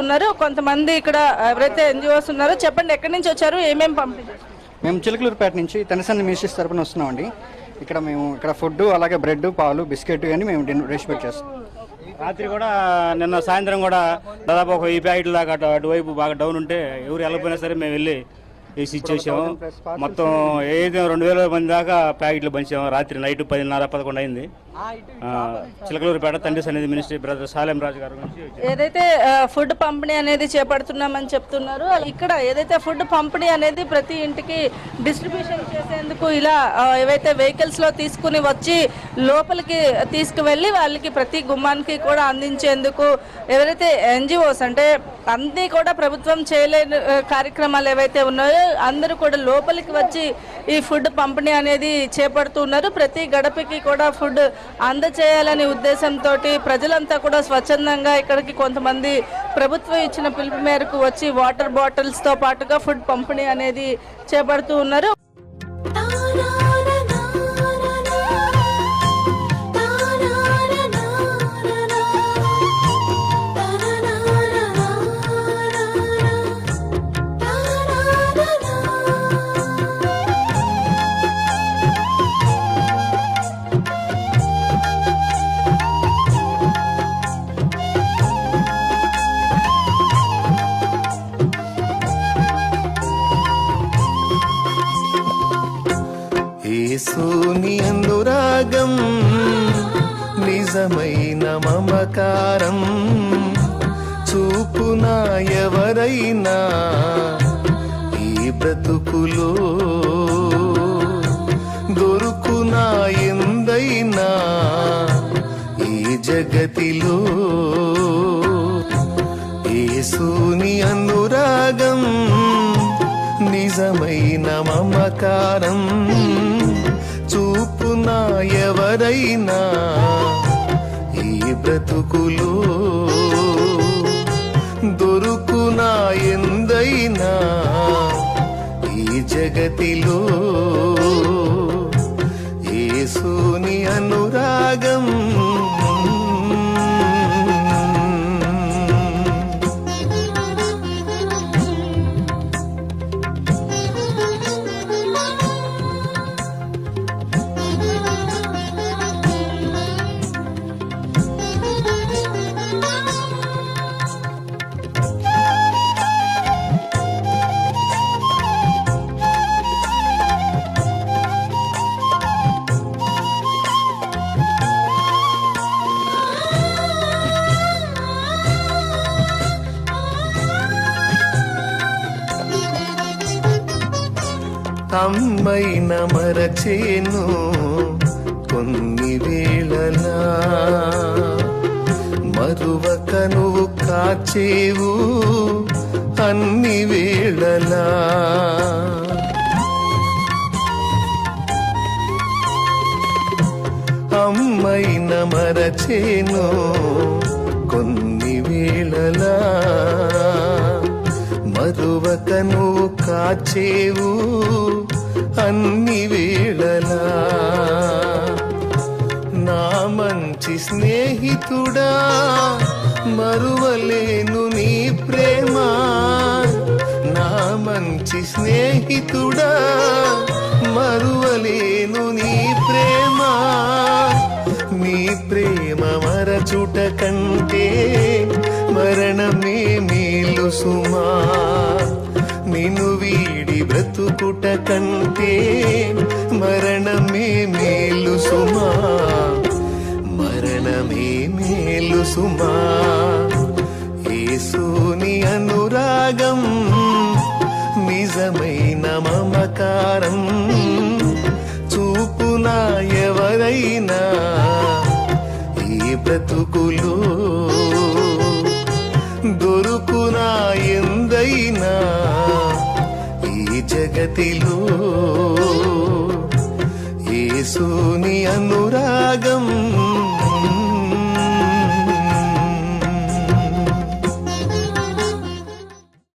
ఉన్నారు. కొంతమంది ఇక్కడ ఎవరైతే ఎన్జిఓస్ ఉన్నారో చెప్పండి ఎక్కడి నుంచి వచ్చారు ఏమేమి పంపిణీ చేస్తారు? మేము చిలకలూరుపేట నుంచి తనిసంది మినిస్ట్రీస్ తరపున వస్తున్నామండి. ఇక్కడ మేము ఇక్కడ ఫుడ్ అలాగే బ్రెడ్ పాలు బిస్కెట్ అని మేము డిస్ట్రిబ్యూట్ చేస్తాం. రాత్రి కూడా నిన్న సాయంత్రం కూడా దాదాపు ఒక ఈ ప్యాకెట్ దాకా అటు అటువైపు బాగా డౌన్ ఉంటే ఎవరు వెళ్ళకపోయినా సరే మేము వెళ్ళి వేసి ఇచ్చేసాము మొత్తం ఏదైతే రెండు వేల మంది దాకా ప్యాకెట్లు పంచాము. రాత్రి నైట్ పదిన్నర పదకొండు అయింది. చిలకలూరుపేట తండ్రి సన్నిధి మినిస్ట్రీ బ్రదర్ సాలెం రాజు గారి నుంచి ఏదైతే ఫుడ్ పంపిణీ అనేది చేపడుతున్నామని చెప్తున్నారు ఇక్కడ ఏదైతే ఫుడ్ పంపిణీ అనేది ప్రతి ఇంటికి డిస్ట్రిబ్యూషన్ చేసేందుకు ఇలా ఏవైతే వెహికల్స్లో తీసుకుని వచ్చి లోపలికి తీసుకువెళ్ళి వాళ్ళకి ప్రతి గుమ్మానికి కూడా అందించేందుకు ఎవరైతే ఎన్జిఓస్ అంటే అన్నీ కూడా ప్రభుత్వం చేయలేని కార్యక్రమాలు ఏవైతే ఉన్నాయో అందరూ కూడా లోపలికి వచ్చి ఈ ఫుడ్ పంపిణీ అనేది చేపడుతున్నారు. ప్రతి గడపకి కూడా ఫుడ్ అందచేయాలనే ఉద్దేశంతో ప్రజలంతా కూడా స్వచ్ఛందంగా ఇక్కడికి కొంతమంది ప్రభుత్వం ఇచ్చిన పిలుపు మేరకు వచ్చి వాటర్ బాటిల్స్తో పాటుగా ఫుడ్ పంపిణీ అనేది చేపడుతూ ఉన్నారు. నిజమైన మమకారం చూపునా ఎవరైనా ఈ బ్రతుకులో దొరుకునా ఎందైనా ఈ జగతిలో యేసుని అనురాగం నిజమైన మమకారం చూపునా ఎవరైనా బ్రతుకులో దొరుకునా ఎందైనా ఈ జగతిలో యేసుని అను అమ్మైన మరచేను కొన్ని వేళలా. మరువక నువ్వు కాచేవు అన్ని వేళలా. అమ్మైన మరచేను కొన్ని వేళలా. మరువక నువ్వు కాచేవు మరువలేను నీ ప్రేమ. నా మంచి స్నేహితుడా మరువలేను నీ ప్రేమ. నీ ప్రేమ మరచుట కంటే మరణమే మేలు సుమా. నిన్ను వీడి బ్రతుకుట కంటే మరణమే మేలు సుమా. మరణమే మేలు సుమా. యేసుని అనురాగం నిజమైన మమకారం. చూపునా ఎవరైనా ఈ బ్రతుకులో దొరుకునా ఎందైనా ఈ జగతిలో? యేసుని అనురాగం